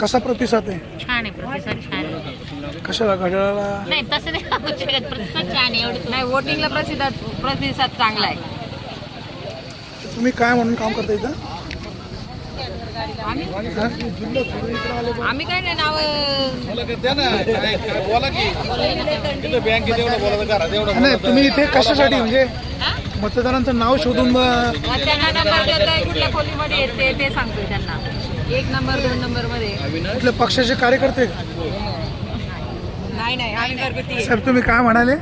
कसा प्रतिसाद आहे? छान आहे प्रतिसाद छान आहे. कशाला घड्याळाला? नाही तसं नाही सांगू शकत प्रतिसाद छान आहे एवढं नाही वोटिंगला प्रतिसाद प्रतिसाद चांगला आहे. तुम्ही काय म्हणून काम करता इथं? आम्ही? हा? आम्ही काय नाही नाव नाही तुम्ही इथे कशासाठी म्हणजे मतदारांचं नाव शोधून अं, त्यांना नंबर देताय कुठल्या खोलीमध्ये येते ते सांगतोय त्यांना. एक नंबर दोन नंबरमध्ये कुठल्या पक्षाचे कार्यकर्ते नाही नाही आम्ही घरगुती साहेब तुम्ही काय म्हणाले?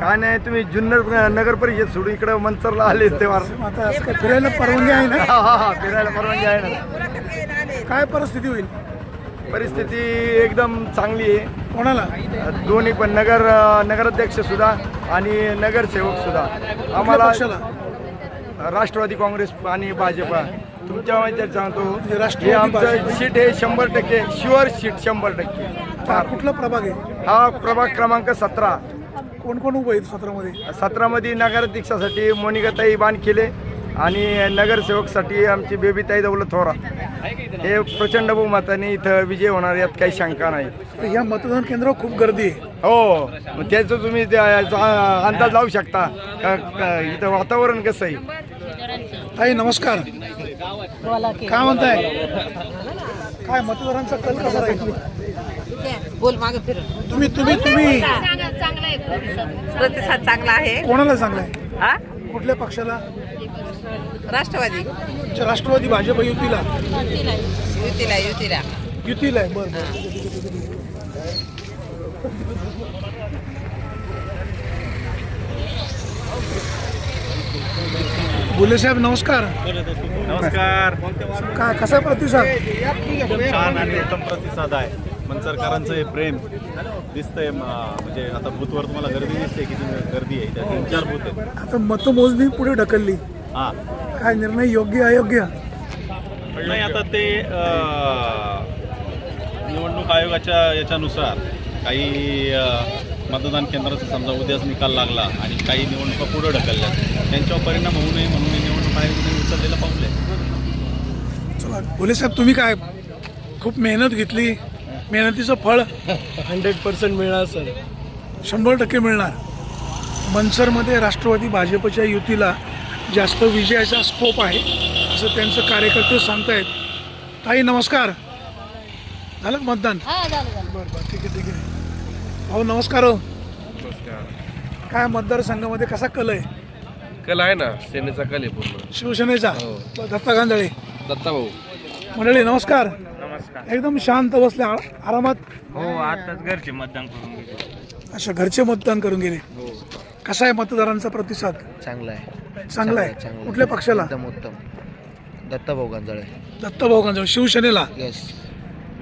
काय नाही तुम्ही जुन्नर नगर परिषद सोडून इकडे मंचरला आले तेव्हा आता असं काय फिरायला परवानगी आहे ना? हा हा हा फिरायला परवानगी आहे ना. काय परिस्थिती होईल? परिस्थिती एकदम चांगली आहे. कोणाला? दोन्ही पण नगर नगराध्यक्ष सुद्धा आणि नगरसेवक सुद्धा. आम्हाला पक्षाला? राष्ट्रवादी काँग्रेस आणि भाजपा. तुमच्या माहिती सांगतो हे राष्ट्रवादी आमचं. सीट आहे शंभर टक्के शुअर सीट शंभर टक्के. हा कुठला प्रभाग आहे? हा प्रभाग क्रमांक सतरा. कोण कोण उभं आहेत सत्रामध्ये? सतरामध्ये नगराध्यक्षासाठी मोनिकाताई बानखिले आणि नगरसेवकसाठी आमची बेबीताई दौलत थोरा. हे प्रचंड बहुमताने इथं विजय होणार यात काही शंका नाही. या मतदान केंद्रावर खूप गर्दी आहे. हो त्याचं तुम्ही अंदाज लावू शकता. इथं वातावरण कसं आहे? ताई नमस्कार. काय म्हणताय? काय मतदारांचा कल कसा राहील? बोल मागे फिर. तुम्ही तुम्ही तुम्ही. चांगला आहे. प्रतिसाद चांगला आहे? कोणाला चांगलाय हा कुठल्या पक्षाला? राष्ट्रवादी. अच्छा, राष्ट्रवादी भाजप युतीला. युतीला युतीला युतीला. आहे बरं. बरं ठीक आहे, ठीक आहे, ठीक आहे. बोले साहेब नमस्कार. नमस्कार. काय कसा प्रतिसाद? छान आणि उत्तम प्रतिसाद आहे. मनसरकरांचं हे प्रेम दिसतंय म्हणजे आता बूथवर तुम्हाला गर्दी दिसते किती गर्दी आहे. त्या तीन चार बूथ आहेत. आता मतमोजणी पुढे ढकलली. हां. काय निर्णय योग्य अयोग्य? नाही आता ते अं, निवडणूक आयोगाच्या याच्यानुसार काही अं, मतदान केंद्राचा समजा उद्याच निकाल लागला आणि काही निवडणुका पुढे ढकलल्या त्यांच्यावर परिणाम होऊ नये म्हणून हे निवडणूक आयोगाने उचललेलं पाऊल आहे. चला बोले साहेब तुम्ही काय? खूप मेहनत घेतली. मेहनतीचं फळ. हंड्रेड पर्सेंट मिळणार सर. शंभर टक्के मिळणार. मनसरमध्ये राष्ट्रवादी भाजपच्या युतीला जास्त विजयाचा स्कोप आहे असं त्यांचं कार्यकर्ते सांगतायत. ताई नमस्कार. झालं मतदान? हा झालं झालं. बरं बरं ठीक आहे ठीक आहे. भाऊ नमस्कार हो. काय मतदारसंघामध्ये कसा कल आहे? कल आहे ना सेनेचा कल आहे पूर्ण. शिवसेनेचा? दत्ता गांधळे. दत्ता भाऊ. मंडळी नमस्कार. एकदम शांत बसले आ- आरामात? हो आताच घरचे मतदान करून गेले. अशा घरचे मतदान करून गेले. कसा आहे मतदारांचा प्रतिसाद? चांगला आहे. चांगला आहे. कुठल्या पक्षाला? एकदम उत्तम. दत्ताभाऊ गांजाळे दत्ताभाऊ गांधळे शिवसेनेला? येस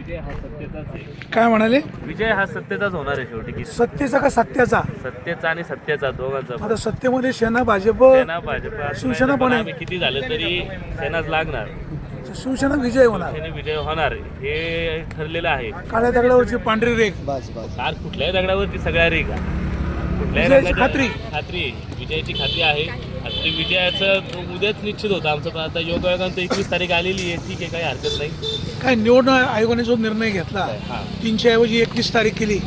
विजय हा सत्तेचाच आहे काय म्हणाले? विजय हा सत्तेचाच होणार आहे शेवटी की सत्तेचा का सत्याचा? सत्तेचा आणि सत्तेचा दोघांचा. पण. आता सत्तेमध्ये सेना भाजप सेना भाजप असं शिवसेना नाही, पण आहे. आम्ही किती झालं तरी सेनाच लागणार. शिवसेना विजय होणार. विजय होणार हे ठरलेलं आहे. काळ्या दगडावरची पांढरी रेख. बस बस कार कुठल्याही दगडावरती सगळ्या रे का कुठल्याही विजयाची खात्री. खात्री. विजयाची खात्री आहे. ते विजयाचं उद्याच निश्चित होतं आमचं. पण आता योगायोगांत एकवीस तारीख आलेली आहे. ठीक आहे काही हरकत नाही. काय निवडणूक आयोगाने जो निर्णय घेतला हा. तीनशे ऐवजी एकवीस तारीख केली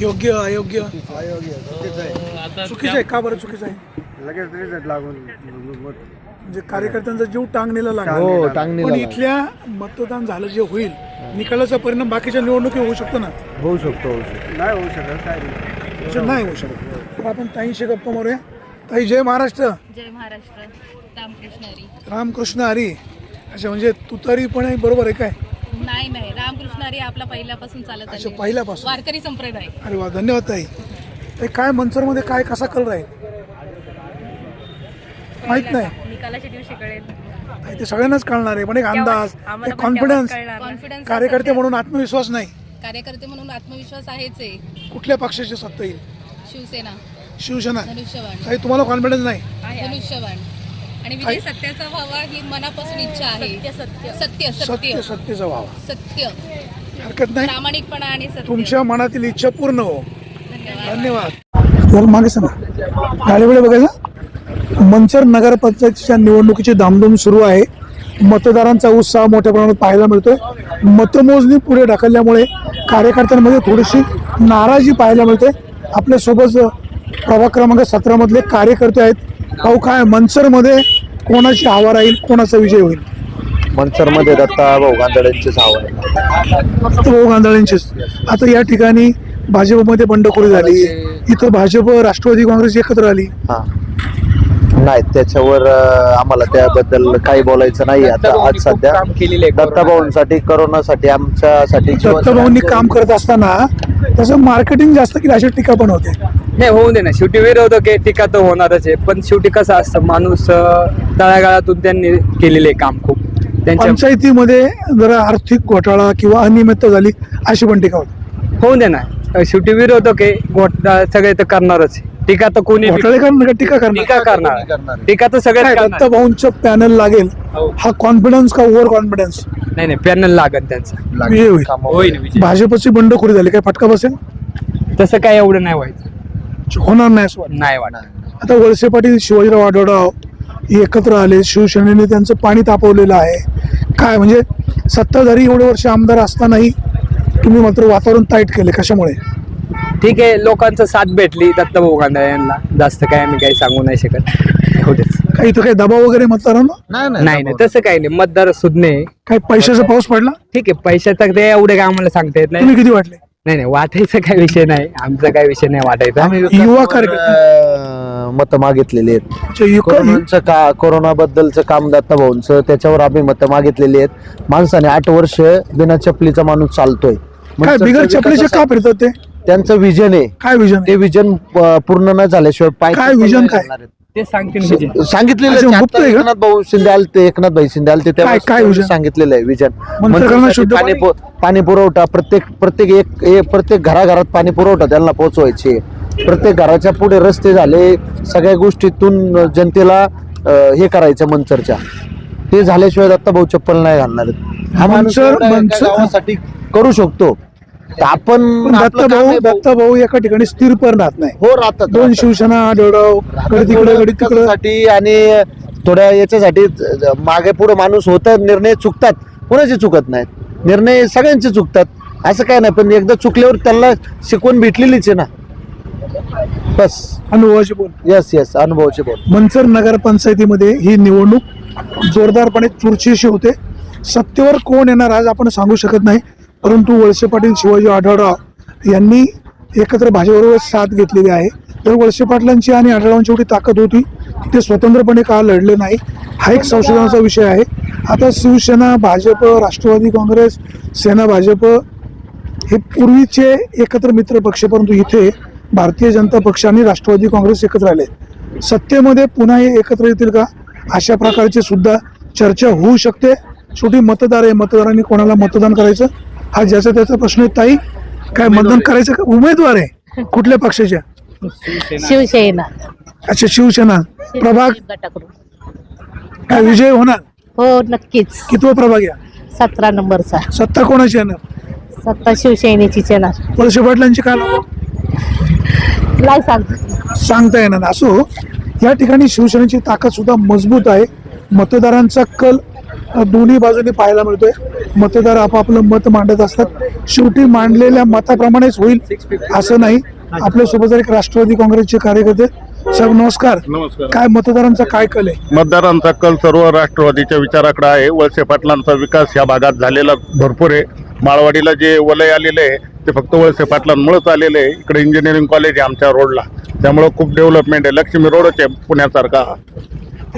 योग्य अयोग्य? आता चुकीचं आहे का बरं चुकीचं आहे? लगेच रिझल्ट लागून म्हणजे कार्यकर्त्यांचा जीव टांगणीला लागला. हो, पण टांगणीला इथल्या मतदान झालं जे होईल निकालाचा परिणाम बाकीच्या निवडणुकी होऊ शकतो ना? होऊ शकतो होऊ शकतो. नाही होऊ शकत काय नाही. त्याच्यात नाही होऊ शकत. तर आपण ताईंशी गप्पा मारूया. ताई जय महाराष्ट्र. जय महाराष्ट्र. रामकृष्ण हरी. रामकृष्ण हरी. अच्छा म्हणजे तुतारी पण आहे बरोबर आहे काय? नाही नाही. रामकृष्ण हरी आपला पहिल्यापासून चालत अच्छा. पहिल्यापासून. वारकरी संप्रदाय. अरे वा धन्यवाद ताई. ताई काय मनसरमध्ये काय कसा कल राहील माहीत नाही. निकालाच्या दिवशी कळेल. ताई, ते सगळ्यांनाच कळणार आहे पण एक अंदाज आम्हाला एक पण कॉन्फिडन्स कॉन्फिडन्स कार्यकर्ते म्हणून आत्मविश्वास नाही. कार्यकर्ते म्हणून आत्मविश्वास आहेच आहे. कुठल्या पक्षाची सत्ता येईल? शिवसेना. शिवसेना. ताई तुम्हाला कॉन्फिडन्स नाही? धनुष्यबाण. आणि विजय सत्याचा व्हावा ही मनापासून इच्छा आहे. सत्य सत्य. सत्य सत्य. सत्तेचा व्हावा. सत्य. हरकत नाही. प्रामाणिकपणा आणि सत्य. तुमच्या मनातील इच्छा पूर्ण हो. धन्यवाद. धन्यवाद. जरा मागे सांगा गाडी वेळे बघायचा मंचर नगरपंचायतीच्या निवडणुकीची धामधूम सुरू आहे. मतदारांचा उत्साह मोठ्या प्रमाणात पाहायला मिळतोय. मतमोजणी पुढे ढकलल्यामुळे कार्यकर्त्यांमध्ये थोडीशी नाराजी पाहायला मिळते. आपल्यासोबत प्रभाग क्रमांक सतरामधले कार्यकर्ते आहेत. भाऊ काय मनसरमध्ये कोणाची हवा राहील कोणाचा विजय होईल? मनसरमध्ये दत्ता भाऊ गांधळ्यांचीच हवा आहे भाऊ गांधळ्यांचीच आता या ठिकाणी भाजपमध्ये बंडखोरी झाली. इथं भाजप राष्ट्रवादी काँग्रेस एकत्र आली. नाही त्याच्यावर आम्हाला त्याबद्दल काही बोलायचं नाही. आता आज सध्या दत्ता भाऊंसाठी करोनासाठी आमच्यासाठी दत्तभाऊंनी काम करत असताना त्याचं मार्केटिंग जास्त केलं अशी टीका पण होते. नाही होऊ दे ना. शेवटी विरोधक आहे टीका तर होणारच आहे. पण शेवटी कसं असतं माणूस तळागाळातून त्यांनी केलेले काम खूप. त्यांच्या पंचायतीमध्ये जरा आर्थिक घोटाळा किंवा अनियमितता झाली अशी पण टीका होती. होऊ दे ना. शेवटी विरोधक आहे घोटाळा सगळे तर करणारच आहे. टीका तर कोणी घोटाळे करणार का? टीका करणार. टीका करणार. टीका तर करणार. दत्तभाऊंचं पॅनल लागेल. हो. हा कॉन्फिडन्स का ओव्हर कॉन्फिडन्स नाही नाही पॅनल लागत त्यांचा. विजय होईल. भाजपची बंडखोरी झाली. काय फटका बसेल? तसं काय एवढं नाही व्हायचं. होणार नाही असं वाटतं. नाही वाटत. आता वळसे पाटील शिवाजीराव आढळराव एकत्र आले शिवसेनेने त्यांचं पाणी तापवलेलं आहे. काय म्हणजे सत्ताधारी एवढे वर्ष आमदार असतानाही तुम्ही मात्र वातावरण टाईट केले कशामुळे? ठीक आहे लोकांचं साथ भेटली दत्तभाऊ गांधळे यांना. जास्त काय आम्ही काही सांगू नाही शकत. एवढेच काय इथं काही दबाव वगैरे मतदारांना? नाही नाही तसं काही नाही. मतदार सुज्ञ आहे. काय पैशाचा पाऊस पडला? ठीक आहे पैशाचं ते एवढे काय आम्हाला सांगता येत नाही. तुम्ही किती वाटले? नाही नाही वाटायचा काय विषय नाही. आमचा काय विषय नाही वाटायचा. युवा कार्यकर्ते मत मागितलेली आहेत. अच्छा, यु- कोरोनाचं का कोरोना बद्दलचं काम दत्ता भाऊंचं त्याच्यावर आम्ही मत मागितलेली आहेत. माणसाने आठ वर्ष बिना चपलीचा माणूस चालतोय. काय बिगर चपलीचे का फिरतात ते? त्यांचं विजन आहे. काय विजन ते विजन पूर्ण न झाल्याशिवाय पाय काय vision काय? ते सांगतील विजय सांगितलेलं आहे. एकनाथ भाऊ शिंदे आलते एकनाथ भाई शिंदे आलते काय- काय त्यावेळेस? सांगितलेलं आहे विजन शुद्ध पाणी पाणी? पु- पाणी पुरवठा प्रत्येक प्रत्येक एक एक- प्रत्येक घराघरात पाणी पुरवठा त्यांना पोहोचवायचे प्रत्येक घराच्या पुढे रस्ते झाले सगळ्या गोष्टीतून जनतेला अं, हे करायचं मंचरच्या ते झाल्याशिवाय दत्ता भाऊ चप्पल नाही घालणार आहेत. हा माणूस एवढ्या एका गावासाठी करू शकतो तर आपण पण आपलं दत्ता काम भाऊ आहे भाऊ. दत्ता भाऊ एका ठिकाणी स्थिर पण राहत नाही. हो राहतात दोन राहतात. शिवसेना आढळरावकडे तिकडे कडे तिकडे. विकासासाठी आणि थोड्या याच्यासाठी मागे पुढे माणूस होत निर्णय चुकतात. कोणाचे चुकत नाहीत? निर्णय सगळ्यांचे चुकतात. असं काय नाही पण एकदा चुकल्यावर त्याला शिकवण भेटलेलीच आहे ना. बस. अनुभवाची बोल. यस यस अनुभवाचे बोल. मंचर नगरपंचायतीमध्ये ही निवडणूक जोरदारपणे चुरशीशी होते. सत्तेवर कोण येणार आज आपण सांगू शकत नाही. परंतु वळसे पाटील शिवाजी आढळराव यांनी एकत्र भाजपबरोबर साथ घेतलेली आहे. तर वळसे पाटलांची आणि आढळरावांची एवढी ताकद होती की ते स्वतंत्रपणे का लढले नाही हा एक संशोधनाचा विषय आहे. आता शिवसेना भाजप राष्ट्रवादी काँग्रेस सेना भाजप हे पूर्वीचे एकत्र मित्र पक्ष परंतु इथे भारतीय जनता पक्ष आणि राष्ट्रवादी काँग्रेस एकत्र आले. सत्तेमध्ये पुन्हा हे एकत्र येतील का? अशा प्रकारची सुद्धा चर्चा होऊ शकते. शेवटी मतदार आहे मतदारांनी कोणाला मतदान करायचं? हा ज्याचा त्याचा प्रश्न आहे ताई काय मतदान करायचं का? उमेदवार आहे. कुठल्या पक्षाच्या? शिवसेना. अच्छा शिवसेना. प्रभाग? गटाकडून. काय विजय होणार? हो नक्कीच. कितवा प्रभाग या सतरा नंबरचा. सत्ता कोणाची येणार? सत्ता शिवसेनेचीच येणार. वळसे पाटलांची काय नाव नाही सांगतो सांगता येणार नाही. असो या ठिकाणी शिवसेनेची ताकद सुद्धा मजबूत आहे. मतदारांचा कल दोन्ही बाजूने पाहायला मिळतोय. मतदार आपापलं मत मांडत असतात. शेवटी मांडलेल्या मताप्रमाणेच होईल असं नाही. आपल्यासोबत जर एक राष्ट्रवादी काँग्रेसचे कार्यकर्ते. साहेब नमस्कार. नमस्कार. काय मतदारांचा काय कल आहे? मतदारांचा कल सर्व राष्ट्रवादीच्या विचाराकडे आहे. वळसे पाटलांचा विकास या भागात झालेला भरपूर आहे. माळवाडीला जे वलय आलेलं आहे ते फक्त वळसे पाटलांमुळेच आलेलं आहे. इकडे इंजिनिअरिंग कॉलेज आहे आमच्या रोडला त्यामुळं खूप डेव्हलपमेंट आहे. लक्ष्मी रोडच आहे पुण्यासारखा.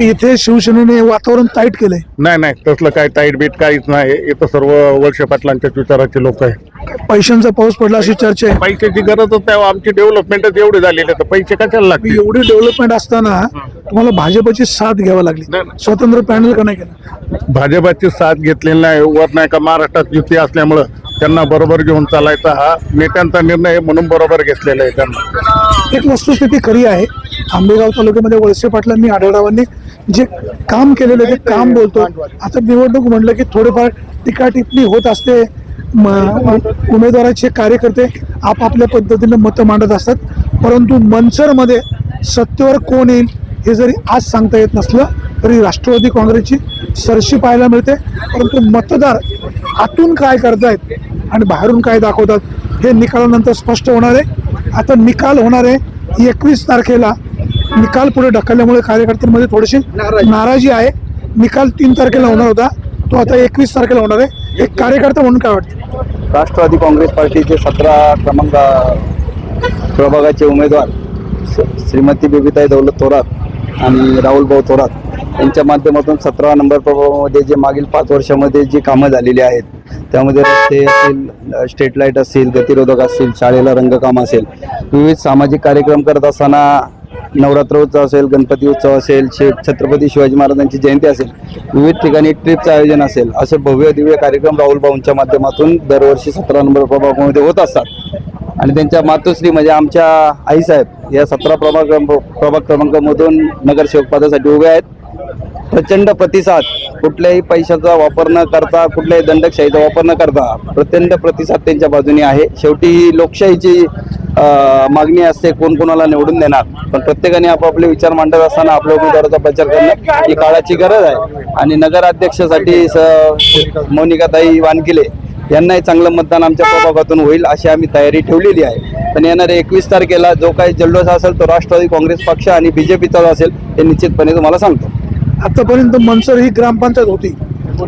इथे शिवसेनेने वातावरण टाईट केलंय. नाही नाही तसलं काही टाईट बीट काहीच नाही. इथं सर्व वळसे पाटलांच्याच विचाराचे लोक आहे पैशांचा पाऊस पडला अशी चर्चा आहे. पैशाची गरजच आहे आमची डेव्हलपमेंटच एवढी झालेली आहे. तर पैसे कशाला लागतील? एवढी डेव्हलपमेंट असताना तुम्हाला भाजपची साथ घ्यावी लागली. नाही. स्वतंत्र पॅनल का नाही केलं? भाजपाची साथ घेतलेली नाही. वर नाही का महाराष्ट्रात युती असल्यामुळं त्यांना बरोबर घेऊन चालायचा हा नेत्यांचा निर्णय आहे म्हणून बरोबर घेतलेला आहे त्यांना. एक वस्तुस्थिती खरी आहे. आंबेगाव तालुक्यामध्ये वळसे पाटलांनी आढळरावांनी जे काम केलेलं ते काम बोलतो. आता निवडणूक म्हणलं की थोडेफार टीका टिप्पणी होत असते. उमेदवाराचे कार्यकर्ते आपापल्या पद्धतीने मतं मांडत असतात. परंतु मनसरमध्ये सत्तेवर कोण येईल हे जरी आज सांगता येत नसलं तरी राष्ट्रवादी काँग्रेसची सरशी पाहायला मिळते. परंतु मतदार आतून काय करतायत आणि बाहेरून काय दाखवतात हे निकालानंतर स्पष्ट होणार आहे. आता निकाल होणार आहे एकवीस तारखेला. निकाल पुढे ढकलल्यामुळे कार्यकर्त्यांमध्ये थोडीशी नाराजी. आहे. निकाल तीन तारखेला होणार होता. तो आता एकवीस तारखेला होणार आहे. एक कार्यकर्ता म्हणून काय वाटतं? राष्ट्रवादी काँग्रेस पार्टीचे सतरा क्रमांक प्रभागाचे उमेदवार श्रीमती बेबीताई दौलत थोरात आणि राहुल भाऊ थोरात यांच्या माध्यमातून सतरा नंबर प्रभागामध्ये जे मागील पाच वर्षामध्ये जी कामं झालेली आहेत त्यामध्ये रस्ते असतील स्ट्रीट लाइट असतील गतिरोधक असतील शाळेला रंगकाम असेल विविध सामाजिक कार्यक्रम करत असताना नवरात्र उत्सव असेल गणपती उत्सव असेल शे छत्रपती शिवाजी महाराजांची जयंती असेल विविध ठिकाणी ट्रिपचं आयोजन असेल असे भव्य दिव्य कार्यक्रम राहुल भाऊंच्या माध्यमातून दरवर्षी सतरा नंबर प्रभागामध्ये होत असतात. आणि त्यांच्या मातोश्री म्हणजे आमच्या आईसाहेब या सतरा प्रभाग प्रभाग क्रमांकामधून नगरसेवक पदासाठी उभे आहेत. प्रचंड प्रतिसाद कुठल्याही पैशाचा वापर न करता कुठल्याही दंडकशाहीचा वापर न करता प्रचंड प्रतिसाद त्यांच्या बाजूने आहे. शेवटी ही लोकशाहीची मागणी असते कोण कोणाला निवडून देणार. पण प्रत्येकाने आपापले विचार मांडत असताना आपल्या उमेदवाराचा प्रचार करणं ही काळाची गरज आहे. आणि नगराध्यक्षासाठी स- मोनिकाताई वानकिले यांनाही चांगलं मतदान आमच्या प्रभागातून होईल अशी आम्ही तयारी ठेवलेली आहे. पण येणाऱ्या एकवीस तारखेला जो काही जल्लोष असेल तो राष्ट्रवादी काँग्रेस पक्ष आणि बीजेपीचा असेल हे निश्चितपणे तुम्हाला सांगतो. आतापर्यंत मनसर ही ग्रामपंचायत होती.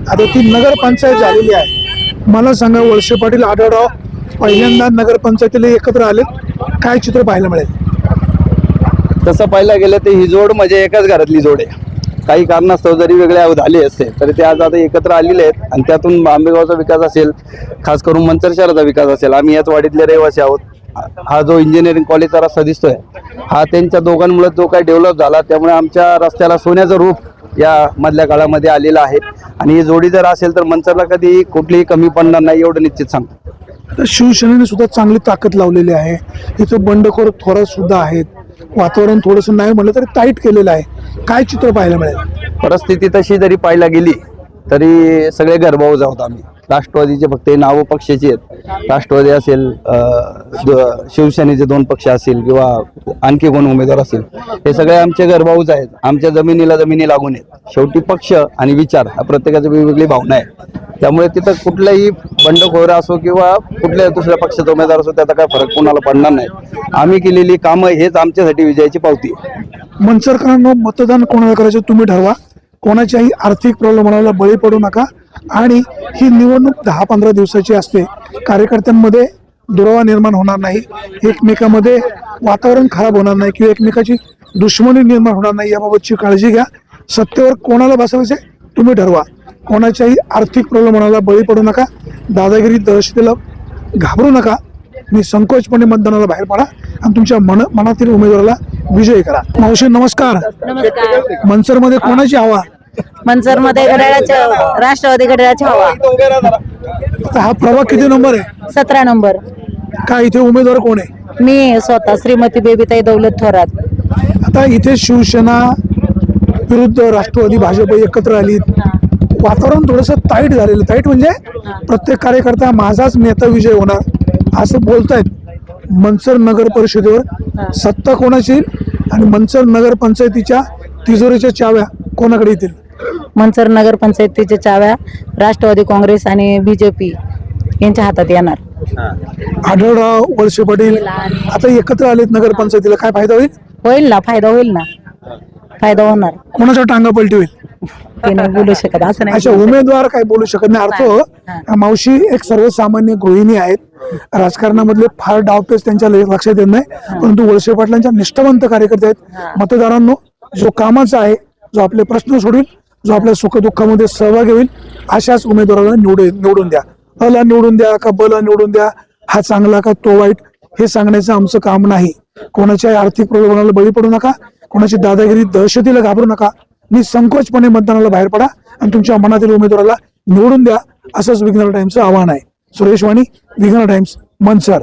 आता ती नगरपंचायत झालेली आहे. मला सांगा वळसे पाटील आढळराव पहिल्यांदा नगरपंचायतीला एकत्र आले काय चित्र पाहायला मिळेल? तसं पाहायला गेलं तर ही जोड म्हणजे एकाच घरातली जोड आहे. काही कारणास्तव जरी वेगळ्या झाले असते तरी ते आज आता एकत्र आलेले आहेत. आणि त्यातून आंबेगावचा विकास असेल खास करून मंचर शहराचा विकास असेल. आम्ही याच वाडीतले रहिवासी आहोत. हा जो इंजिनिअरिंग कॉलेजचा रस्ता दिसतोय हा त्यांच्या दोघांमुळे जो काही डेव्हलप झाला त्यामुळे आमच्या रस्त्याला सोन्याचं रूप या मधल्या काळामध्ये आलेलं आहे. आणि ही जोडी जर असेल तर मंचरला कधी कुठलीही कमी पडणार नाही एवढं निश्चित सांगतो. आता शिवसेनेने सुद्धा चांगली ताकद लावलेली आहे. इथं बंडखोर थोरात सुद्धा आहेत. वातावरण थोडंसं नाही म्हटलं तरी टाईट केलेलं आहे. काय चित्र पाहायला मिळेल? परिस्थिती तशी जरी पाहायला गेली तरी सगळे गर्भावूच आहोत आम्ही. राष्ट्रवादीचे फक्त हे नावं पक्षाची आहेत. राष्ट्रवादी असेल शिवसेनेचे दोन पक्ष असतील किंवा आणखी कोण उमेदवार असेल हे सगळे आमचे गर्भाऊच आहेत. आमच्या जमिनीला जमिनी लागून आहेत. शेवटी पक्ष आणि विचार हा प्रत्येकाची वेगवेगळी भावना आहे त्यामुळे तिथं कुठल्याही बंडखोर असो किंवा कुठल्या दुसऱ्या पक्षाचा उमेदवार असो त्याचा काय फरक कोणाला पडणार नाही. आम्ही केलेली कामं हेच आमच्यासाठी विजयाची पावती आहे. मतदान कोणाला करायचं तुम्ही ठरवा. कोणाच्याही आर्थिक प्रलोभनाला बळी पडू नका. आणि ही निवडणूक दहा पंधरा दिवसाची असते. कार्यकर्त्यांमध्ये दुरावा निर्माण होणार नाही. एकमेकामध्ये वातावरण खराब होणार नाही किंवा एकमेकाची दुश्मनी निर्माण होणार नाही याबाबतची काळजी घ्या. सत्तेवर कोणाला बसवायचे तुम्ही ठरवा. कोणाच्याही आर्थिक प्रलोभनाला बळी पडू नका. दादागिरी दहशतीला घाबरू नका. मी संकोचपणे मतदानाला बाहेर पडा. आणि तुमच्या मन मनातील उमेदवाराला विजयी करा. मावशी नमस्कार. नमस्कार. मनसरमध्ये कोणाची हवा? मनसरमध्ये घड्याळाच्या राष्ट्रवादी घड्याळाची हवा. आता हा प्रभाग किती नंबर आहे? सतरा नंबर. काय इथे उमेदवार कोण आहे? मी स्वतः श्रीमती बेबीताई दौलत थोरात. आता इथे शिवसेना विरुद्ध राष्ट्रवादी भाजप एकत्र आली. वातावरण थोडंसं ताईट झालेलं. ताईट म्हणजे प्रत्येक कार्यकर्ता माझाच नेता विजय होणार असं बोलतायत. मनसर नगर परिषदेवर सत्ता कोणाची येईल? आणि मनसर नगर पंचायतीच्या तिजोरीच्या चाव्या कोणाकडे येतील? मनसर नगर पंचायतीच्या चाव्या राष्ट्रवादी काँग्रेस आणि बीजेपी यांच्या हातात येणार. आढळराव वळसे पाटील आता एकत्र आलेत नगर पंचायतीला. काय फायदा होईल? होईल ना फायदा होईल ना. फायदा होणार. कोणाच्या टांगा पलटी होईल? ते नाही बोलू शकत असं अशा नाही उमेदवार काय बोलू शकत नाही? अर्थ मावशी एक सर्वसामान्य गृहिणी आहेत. राजकारणामधले फार डावपेच त्यांच्या ले- लक्षात येत नाही. परंतु वळसे पाटलांच्या निष्ठावंत कार्यकर्ते आहेत. मतदारांनो जो कामाचा आहे जो आपले प्रश्न सोडवेल जो आपल्या सुखदुःखामध्ये सहभागी होईल अशाच उमेदवाराला निवडून निवडून द्या. अला निवडून द्या का बला निवडून द्या हा चांगला का तो वाईट हे सांगण्याचं आमचं काम नाही. कोणाच्या आर्थिक प्रलोभनाला बळी पडू नका कोणाची दादागिरी दहशतीला घाबरू नका. निसंकोचपणे मतदानाला बाहेर पडा आणि तुमच्या मनातील उमेदवाराला निवडून द्या असंच विघ्नर टाइम्सचं आव्हान आहे. सुरेश वाणी विघ्नर टाइम्स मनसर